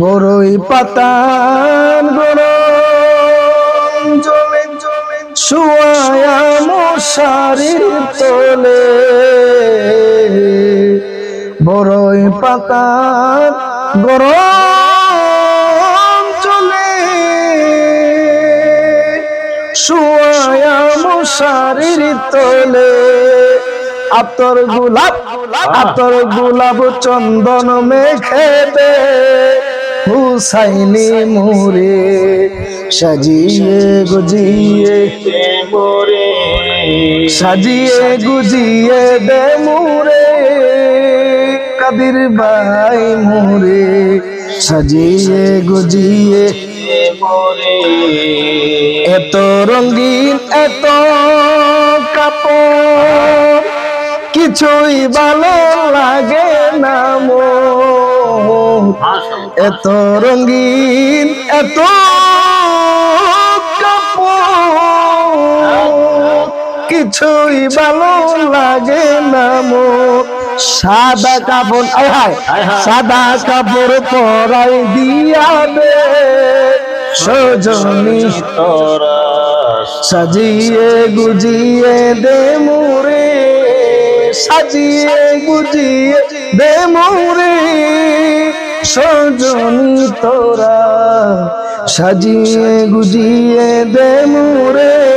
বড়ই পাতার গরম জলে জলে শুয়ায়া মশারির তলে। বড়ই পাতার গরম চলে শুয়ায়া মশারির তলে। আতর গোলাপ আতর গোলাপ চন্দন দে হুসাইনি মোরে, সাজিয়ে গুজিয়ে। মোরে সাজিয়ে গুজিয়ে দে মোরে, কাদির ভাই মোরে। সাজিয়ে গুজিয়ে। এত রঙিন, এত কাপড়, কিছুই ভালো লাগে না মোর। এত রঙিন এত কিছুই ভালো লাগে না মোর সাদা কাপড় আয়। সাদা কাপড় পরাই দিয়া দে সজনী তোরা সাজিয়ে গুজিয়ে দে মোরে সাজিয়ে গুজিয়ে দে মোরে। সজনী তোরা সাজিয়ে গুজিয়ে দে মোরে।